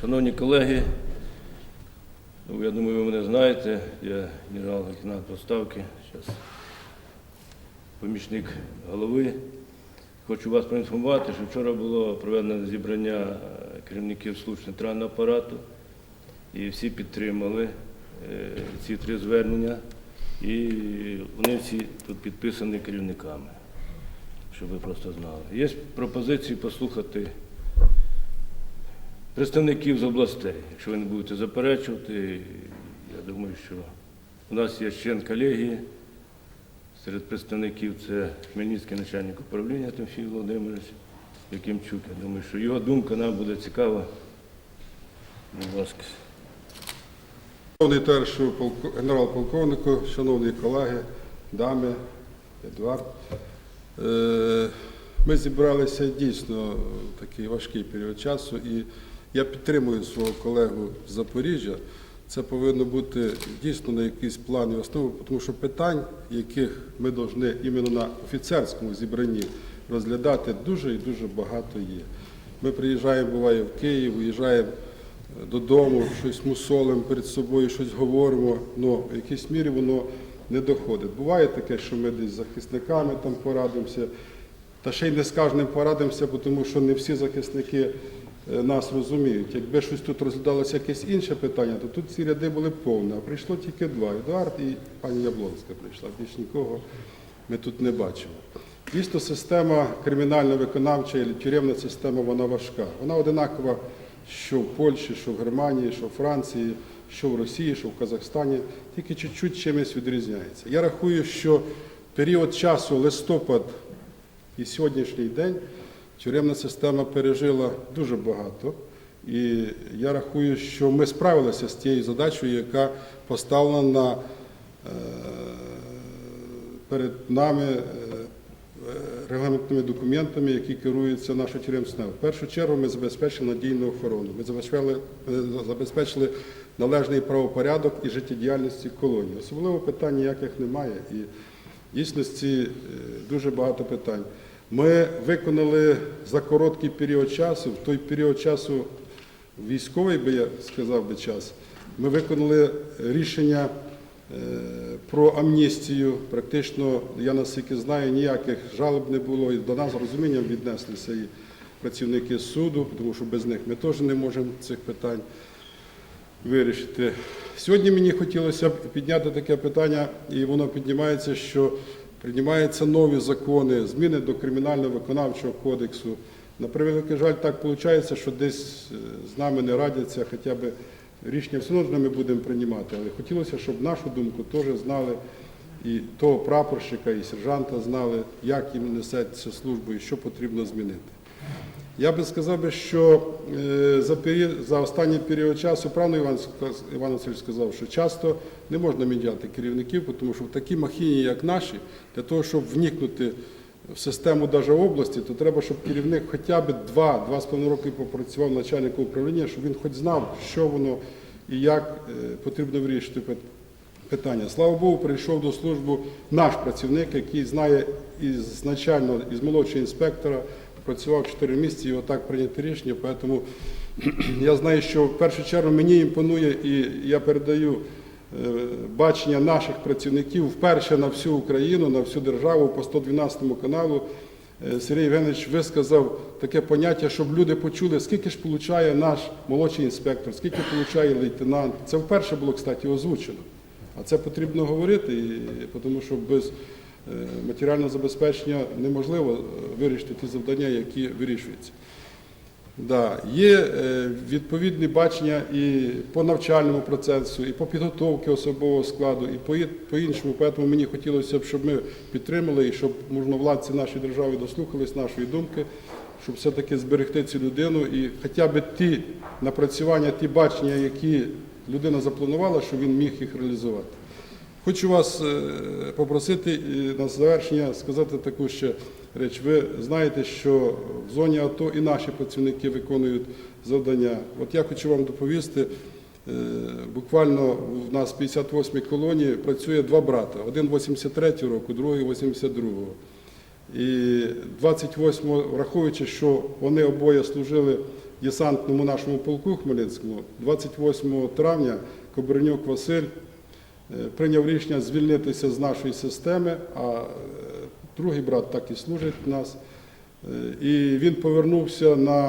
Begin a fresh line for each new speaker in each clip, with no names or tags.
Шановні колеги, ну, я думаю, ви мене знаєте, я генерал-лейтенант поставки, зараз помічник голови. Хочу вас проінформувати, що вчора було проведено зібрання е, керівників служб центрального апарату, і всі підтримали е, ці три звернення, і вони всі тут підписані керівниками, щоб ви просто знали. Є пропозиції послухати представників з областей. Якщо ви не будете заперечувати, я думаю, що у нас є член колегії. Серед представників це Хмельницький начальник управління Тимофій Володимирович Якимчук. Я думаю, що його думка нам буде цікава. Будь ласка.
Шановний товаришу генерал-полковнику, шановні колеги, дами, Едуард. Е, Ми зібралися дійсно в такий важкий період часу, і я підтримую свого колегу з Запоріжжя. Це повинно бути дійсно на якийсь план і основу, тому що питань, яких ми повинні іменно на офіцерському зібранні розглядати, дуже і дуже багато є. Ми приїжджаємо, буває, в Київ, виїжджаємо додому, щось мусолимо перед собою, щось говоримо, але в якійсь мірі воно не доходить. Буває таке, що ми десь з захисниками там порадимося, та ще й не з кожним порадимося, тому що не всі захисники е, нас розуміють. Якби щось тут розглядалося якесь інше питання, то тут ці ряди були повні, а прийшло тільки два. Едуард і пані Яблонська прийшла. Більш нікого ми тут не бачимо. Дійсно, система кримінально-виконавча і тюремна система вона важка. Вона одинакова що в Польщі, що в Германії, що в Франції, що в Росії, що в Казахстані, тільки чуть-чуть чимось відрізняється. Я рахую, що період часу листопад і сьогоднішній день тюремна система пережила дуже багато. І я рахую, що ми справилися з тією задачею, яка поставлена е, перед нами е, регламентними документами, які керуються нашою тюремсною. В першу чергу ми забезпечили надійну охорону. Ми забезпечили, е, забезпечили належний правопорядок і життєдіяльності колонії. Особливо питань ніяких немає. І в дійсності дуже багато питань. Ми виконали за короткий період часу, в той період часу військовий би я сказав би час, ми виконали рішення е, про амністію. Практично, я наскільки знаю, ніяких жалоб не було. І до нас розумінням віднеслися і працівники суду, тому що без них ми теж не можемо цих питань вирішити. Сьогодні мені хотілося б підняти таке питання, і воно піднімається, що приймаються нові закони, зміни до кримінально-виконавчого кодексу. На превеликий жаль, так виходить, що десь е, з нами не радяться, хоча б рішення все одно ми будемо приймати. Але хотілося, щоб нашу думку теж знали і того прапорщика, і сержанта знали, як їм несеться службу і що потрібно змінити. Я би сказав, що е, за, період, за останній період часу, правильно Іван, Іван Васильович сказав, що часто не можна міняти керівників, тому що в такі махіні, як наші, для того, щоб вникнути в систему навіть області, то треба, щоб керівник хоча б два-два з половиною роки попрацював начальником управління, щоб він хоч знав, що воно і як е, потрібно вирішити питання. Слава Богу, прийшов до служби наш працівник, який знає ізначально із молодшого інспектора, працював 4 місяці і отак прийняти рішення. Тому я знаю, що в першу чергу мені імпонує і я передаю е, бачення наших працівників вперше на всю Україну, на всю державу по 112 каналу. Е, Сергій Євгенович висказав таке поняття, щоб люди почули, скільки ж получає наш молодший інспектор, скільки получає лейтенант. Це вперше було, кстати, озвучено. А це потрібно говорити, тому що без матеріального забезпечення неможливо е, вирішити ті завдання, які вирішуються. Да, є е, відповідні бачення і по навчальному процесу, і по підготовці особового складу, і- по іншому. Тому мені хотілося б, щоб ми підтримали і щоб можновладці нашої держави дослухались нашої думки, щоб все-таки зберегти цю людину і хоча б ті напрацювання, ті бачення, які людина запланувала, щоб він міг їх реалізувати. Хочу вас е, попросити і на завершення сказати таку ще річ. Ви знаєте, що в зоні АТО і наші працівники виконують завдання. От я хочу вам доповісти. е, Буквально в нас в 58-й колонії працює два брата. Один 83-го року, другий 82-го. І 28-го, враховуючи, що вони обоє служили десантному нашому полку Хмельницькому 28 травня Кобернюк Василь прийняв рішення звільнитися з нашої системи, а е, другий брат так і служить в нас. Е, І він повернувся на,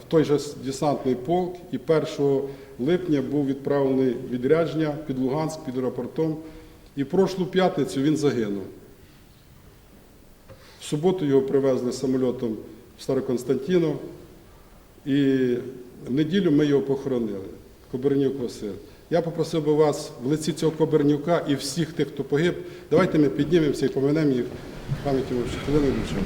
в той же десантний полк і 1 липня був відправлений відрядження під Луганськ, під аеропортом. І прошлу п'ятницю він загинув. В суботу його привезли самольотом в Староконстантінов. І в неділю ми його похоронили. Кобернюк Василь. Я попросив би вас в лиці цього Кобернюка і всіх тих, хто погиб, давайте ми піднімемося і поминемо їх пам'яті хвилини мовчання.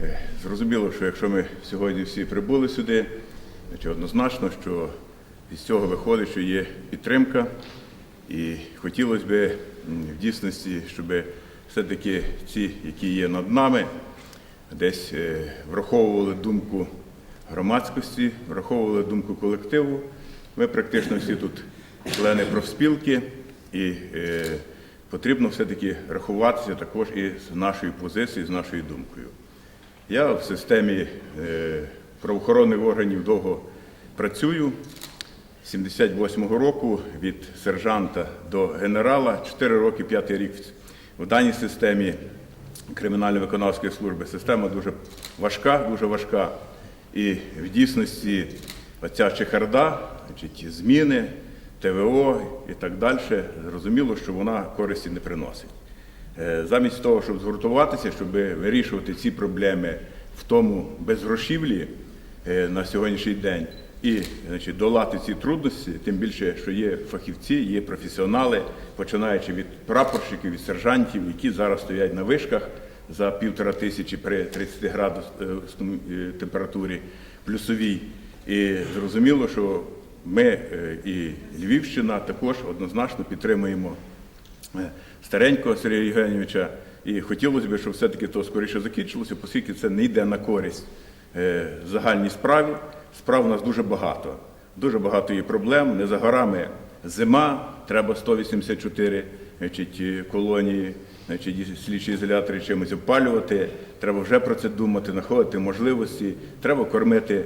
Е, Зрозуміло, що якщо ми сьогодні всі прибули сюди, значить однозначно, що із цього виходить, що є підтримка, і хотілося б в дійсності, щоб все-таки ці, які є над нами, десь е, враховували думку громадськості, враховували думку колективу. Ми практично всі тут члени профспілки, і е, потрібно все-таки рахуватися також і з нашою позицією, з нашою думкою. Я в системі е, правоохоронних органів довго працюю. 78-го року від сержанта до генерала, 4 роки, 5 рік в даній системі кримінально-виконавської служби. Система дуже важка, дуже важка. І в дійсності оця чехарда, значить, зміни, ТВО і так далі, зрозуміло, що вона користі не приносить. Е, Замість того, щоб згуртуватися, щоб вирішувати ці проблеми в тому безгрошівлі е, на сьогоднішній день і значить, долати ці трудності, тим більше, що є фахівці, є професіонали, починаючи від прапорщиків, від сержантів, які зараз стоять на вишках за півтора тисячі при 30 градусній температурі плюсовій. І зрозуміло, що ми е, і Львівщина також однозначно підтримуємо е, старенького Сергія Євгенійовича. І хотілося б, щоб все-таки то скоріше закінчилося, оскільки це не йде на користь е, загальній справі. Справ у нас дуже багато. Дуже багато є проблем. Не за горами зима, треба 184 значить, е, колонії, значить, слідчі ізолятори чимось опалювати. Треба вже про це думати, знаходити можливості. Треба кормити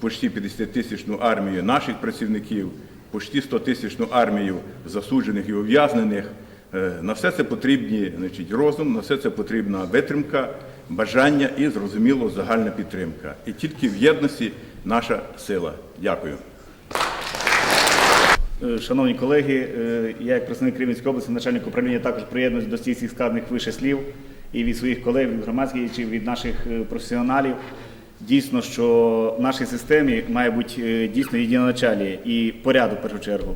почти 50-тисячну армію наших працівників, почти 100-тисячну армію засуджених і ув'язнених. Е, На все це потрібні значить, розум, на все це потрібна витримка, бажання і, зрозуміло, загальна підтримка. І тільки в єдності наша сила. Дякую.
Е, Шановні колеги, е, я як представник Рівненської області, начальник управління також приєднуюсь до всіх цих сказаних вище слів і від своїх колег, від громадських чи від наших е, професіоналів. Дійсно, що в нашій системі має бути дійсно єдиноначаліє і порядок в першу чергу.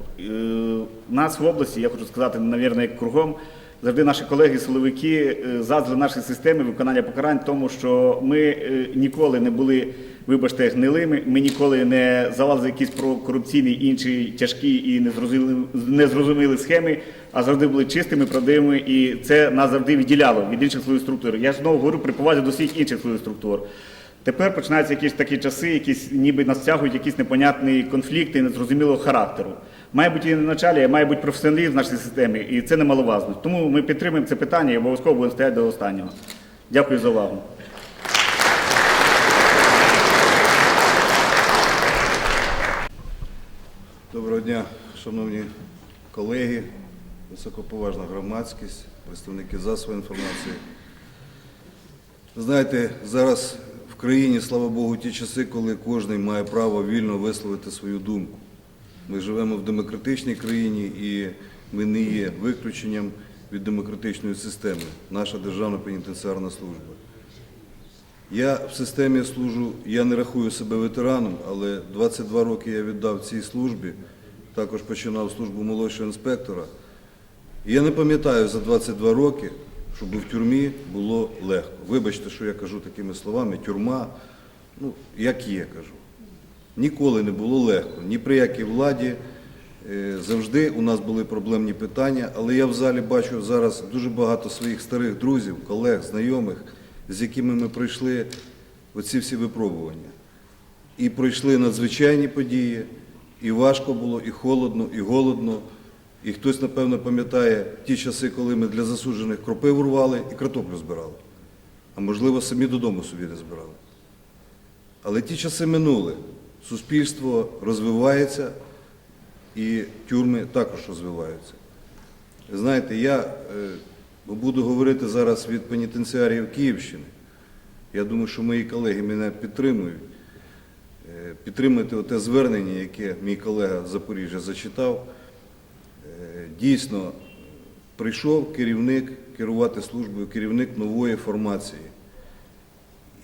У нас в області, я хочу сказати, навірно, як кругом, завжди наші колеги, силовики е, заздрили нашій системі виконання покарань, тому що ми ніколи не були, вибачте, гнилими, ми ніколи не залазили якісь про корупційні інші тяжкі і незрозумілі, схеми, а завжди були чистими, правдивими, і це нас завжди відділяло від інших своїх структур. Я знову говорю при повазі до всіх інших своїх структур. Тепер починаються якісь такі часи, якісь ніби нас стягують якісь непонятні конфлікти незрозумілого характеру. Має бути і началі, має бути професіоналізм в нашій системі, і це немаловажно. Тому ми підтримуємо це питання і обов'язково будемо стояти до останнього. Дякую за увагу.
Доброго дня, шановні колеги, високоповажна громадськість, представники засобів інформації. Знаєте, зараз в країні, слава Богу, ті часи, коли кожен має право вільно висловити свою думку. Ми живемо в демократичній країні і ми не є виключенням від демократичної системи, наша Державна пенітенціарна служба. Я в системі служу, я не рахую себе ветераном, але 22 роки я віддав цій службі, також починав службу молодшого інспектора. І я не пам'ятаю за 22 роки, щоб в тюрмі було легко. Вибачте, що я кажу такими словами, тюрма, ну, як є, кажу. Ніколи не було легко, ні при якій владі. Е, Завжди у нас були проблемні питання, але я в залі бачу зараз дуже багато своїх старих друзів, колег, знайомих, з якими ми пройшли оці всі випробування. І пройшли надзвичайні події, і важко було, і холодно, і голодно. І хтось, напевно, пам'ятає ті часи, коли ми для засуджених кропиву рвали і картоплю збирали. А можливо, самі додому собі не збирали. Але ті часи минули. Суспільство розвивається і тюрми також розвиваються. Знаєте, я е, буду говорити зараз від пенітенціарів Київщини. Я думаю, що мої колеги мене підтримують. Е, Підтримати те звернення, яке мій колега з Запоріжжя зачитав. Е, Дійсно, прийшов керівник керувати службою, керівник нової формації.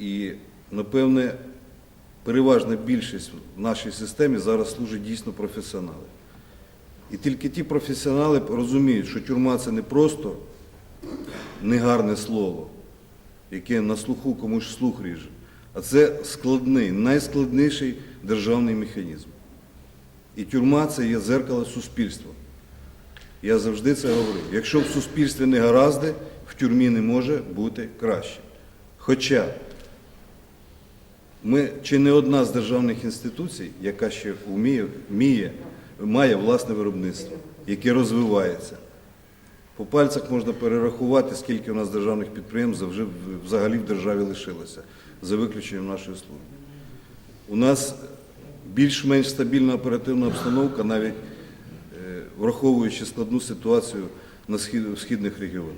І, напевне, переважна більшість в нашій системі зараз служать дійсно професіонали. І тільки ті професіонали розуміють, що тюрма це не просто негарне слово, яке на слуху комусь слух ріже, а це складний, найскладніший державний механізм. І тюрма це є дзеркало суспільства. Я завжди це говорю. Якщо в суспільстві не гаразди, в тюрмі не може бути краще. Хоча ми чи не одна з державних інституцій, яка ще вміє, вміє, має власне виробництво, яке розвивається. По пальцях можна перерахувати, скільки у нас державних підприємств взагалі в державі лишилося, за виключенням нашої служби. У нас більш-менш стабільна оперативна обстановка, навіть е, враховуючи складну ситуацію на східних регіонах.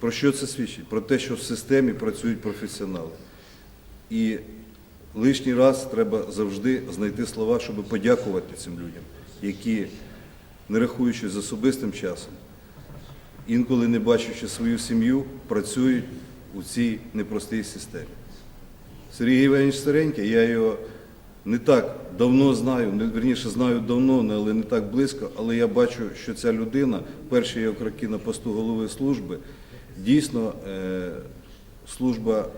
Про що це свідчить? Про те, що в системі працюють професіонали. І лишній раз треба завжди знайти слова, щоб подякувати цим людям, які, не рахуючи з особистим часом, інколи не бачачи свою сім'ю, працюють у цій непростій системі. Сергій Іванович Старенький, я його не так давно знаю, верніше знаю давно, але не так близько, але я бачу, що ця людина, перші його кроки на посту голови служби, дійсно е, служба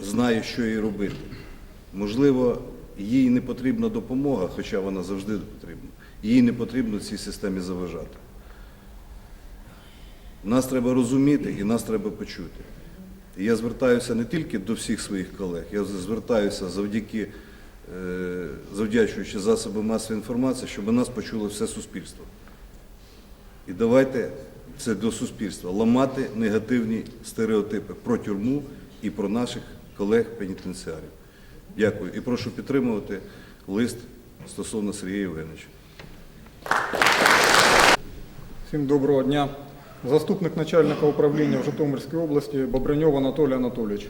знає, що їй робити. Можливо, їй не потрібна допомога, хоча вона завжди потрібна. Їй не потрібно цій системі заважати. Нас треба розуміти і нас треба почути. І я звертаюся не тільки до всіх своїх колег, я звертаюся завдяки, е, завдячуючи засобам масової інформації, щоб нас почуло все суспільство. І давайте це до суспільства ламати негативні стереотипи про тюрму і про наших колег-пенітенціарів. Дякую. І прошу підтримувати лист стосовно Сергія Євгеновича.
Всім доброго дня. Заступник начальника управління в Житомирській області Бобриньов Анатолій Анатолійович.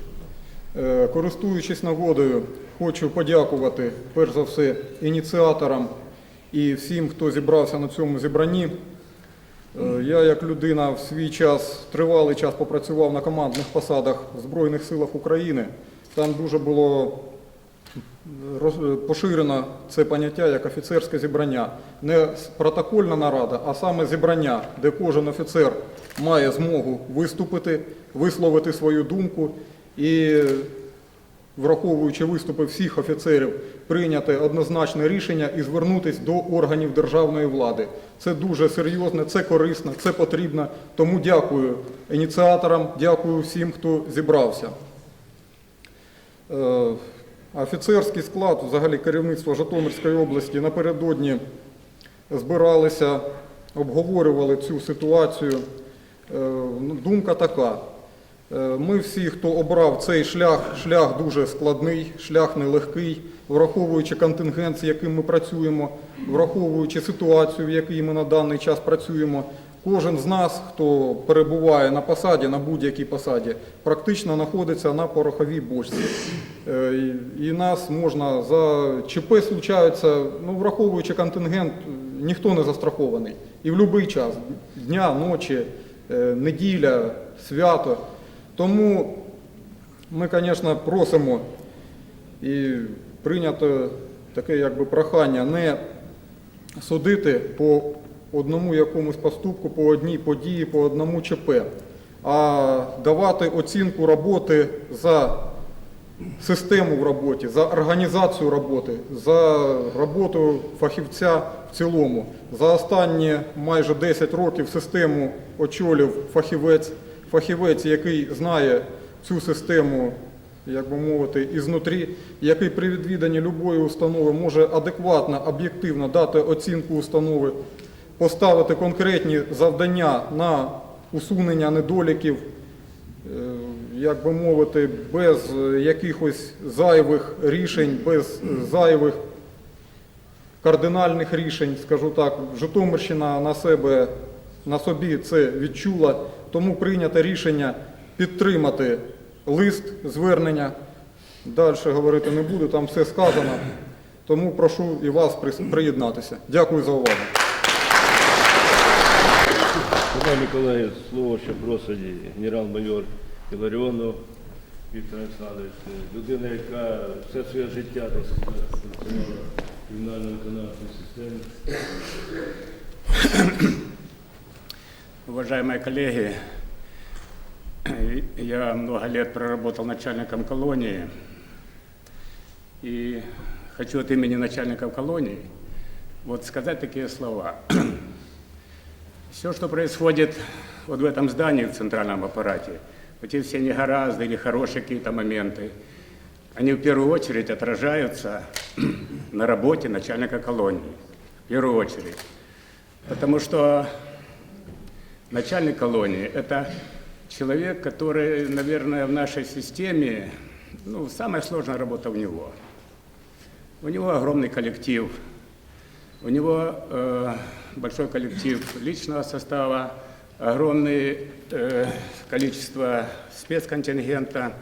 Е, Користуючись нагодою, хочу подякувати перш за все ініціаторам і всім, хто зібрався на цьому зібранні. Е, Я, як людина, в свій час, тривалий час попрацював на командних посадах в Збройних силах України. Там дуже було поширено це поняття як офіцерське зібрання. Не протокольна нарада, а саме зібрання, де кожен офіцер має змогу виступити, висловити свою думку і, враховуючи виступи всіх офіцерів, прийняти однозначне рішення і звернутися до органів державної влади. Це дуже серйозно, це корисно, це потрібно. Тому дякую ініціаторам, дякую всім, хто зібрався. Офіцерський склад, взагалі керівництво Житомирської області напередодні збиралися, обговорювали цю ситуацію. Е, ну, Думка така. Е, Ми всі, хто обрав цей шлях, шлях дуже складний, шлях нелегкий, враховуючи контингент, з яким ми працюємо, враховуючи ситуацію, в якій ми на даний час працюємо. Кожен з нас, хто перебуває на посаді, на будь-якій посаді, практично знаходиться на пороховій бочці. Е, І нас можна за ЧП случаються, ну, враховуючи контингент, ніхто не застрахований. І в будь-який час, дня, ночі, е, неділя, свято. Тому ми, звісно, просимо і прийнято таке якби прохання не судити по одному якомусь поступку, по одній події, по одному ЧП, а давати оцінку роботи за систему в роботі, за організацію роботи, за роботу фахівця в цілому. За останні майже 10 років систему очолив фахівець, фахівець, який знає цю систему, як би мовити, ізнутрі, який при відвіданні любої установи може адекватно, об'єктивно дати оцінку установи. Поставити конкретні завдання на усунення недоліків, е, як би мовити, без якихось зайвих рішень, без зайвих кардинальних рішень, скажу так. Житомирщина на себе на собі це відчула, тому прийнято рішення підтримати лист звернення. Далі говорити не буду, там все сказано. Тому прошу і вас приєднатися. Дякую за увагу.
Шановні колеги, слово ще просить генерал-майор Іларіонов Віктор Олександрович. Людина, яка все своє життя працювала в кримінально-виконавчій системі.
Уважаемые коллеги, я много лет проработал начальником колонии и хочу от имени начальников колонии вот сказать такие слова. Все, что происходит вот в этом здании, в центральном аппарате, эти все негоразды или хорошие какие-то моменты, они в первую очередь отражаются на работе начальника колонии. В первую очередь. Потому что Начальник колонии – это человек, который, наверное, в нашей системе, ну, самая сложная работа у него. У него огромный коллектив, у него э, большой коллектив личного состава, огромное э, количество спецконтингента.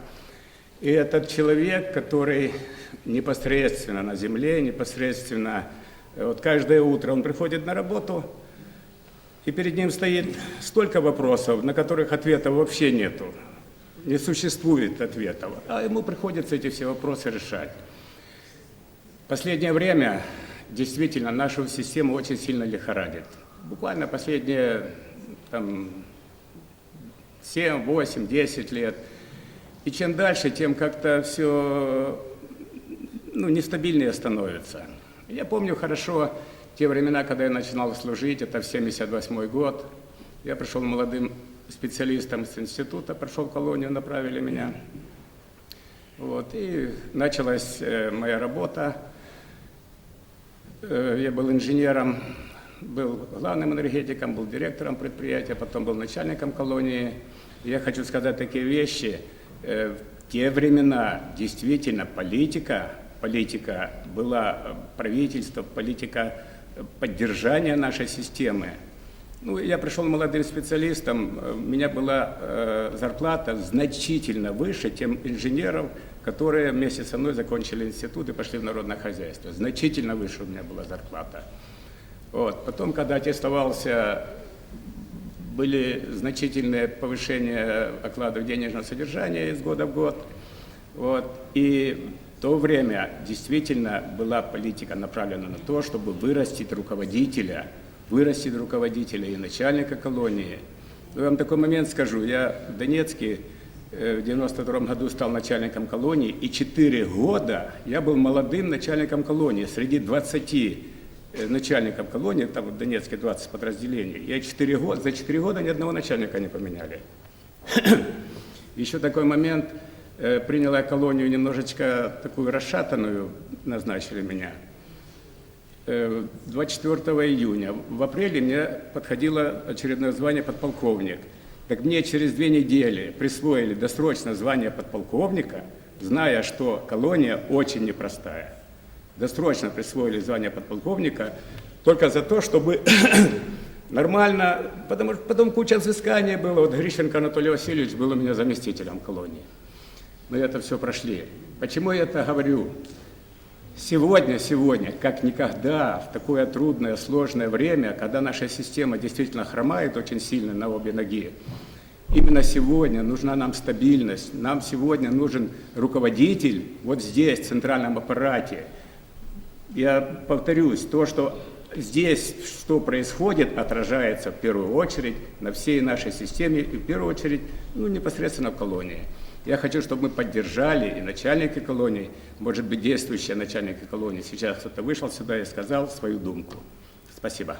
И этот человек, который непосредственно на земле, непосредственно, э, вот каждое утро он приходит на работу – и перед ним стоит столько вопросов, на которых ответов вообще нету. Не существует ответов. А ему приходится эти все вопросы решать. Последнее время действительно нашу систему очень сильно лихорадит. Буквально последние там, 7, 8, 10 лет. И чем дальше, тем как-то все ну, нестабильнее становится. Я помню хорошо те времена, когда я начинал служить, это в 78 год. Я пришел молодым специалистом с института, прошел колонию, направили меня. Вот, и началась э, моя работа. Э, я был инженером, был главным энергетиком, был директором предприятия, потом был начальником колонии. Я хочу сказать такие вещи. Э, В те времена действительно политика, политика была э, правительство, политика э, поддержания нашей системы. Ну, я пришел молодым специалистом, э, у меня была э, зарплата значительно выше, чем инженеров, которые вместе со мной закончили институт и пошли в народное хозяйство. Значительно выше у меня была зарплата. Вот. Потом, когда аттестовался, были значительные повышения окладов денежного содержания из года в год. Вот. И в то время действительно была политика направлена на то, чтобы вырастить руководителя, вырастить руководителя и начальника колонии. Я вам такой момент скажу. Я в Донецке в 92 году стал начальником колонии, и 4 года я был молодым начальником колонии среди 20 э, начальников колонии, там в Донецке 20 подразделений. Я 4 года, за 4 года ни одного начальника не поменяли. Еще такой момент. Э, Приняла я колонию немножечко такую расшатанную, назначили меня. Э, 24 июня. В апреле мне подходило очередное звание подполковник. Так мне через две недели присвоили досрочно звание подполковника, зная, что колония очень непростая. Досрочно присвоили звание подполковника только за то, чтобы нормально, потому что потом куча взысканий было. Вот Грищенко Анатолий Васильевич был у меня заместителем колонии. Мы это все прошли. Почему я это говорю? Сегодня, сегодня, как никогда, в такое трудное, сложное время, когда наша система действительно хромает очень сильно на обе ноги, именно сегодня нужна нам стабильность, нам сегодня нужен руководитель вот здесь, в центральном аппарате. Я повторюсь, то, что здесь, что происходит, отражается в первую очередь на всей нашей системе и в первую очередь ну, непосредственно в колонии. Я хочу, чтобы мы поддержали и начальники колонии, может быть, действующие начальники колонии. Сейчас кто-то вышел сюда и сказал свою думку. Спасибо.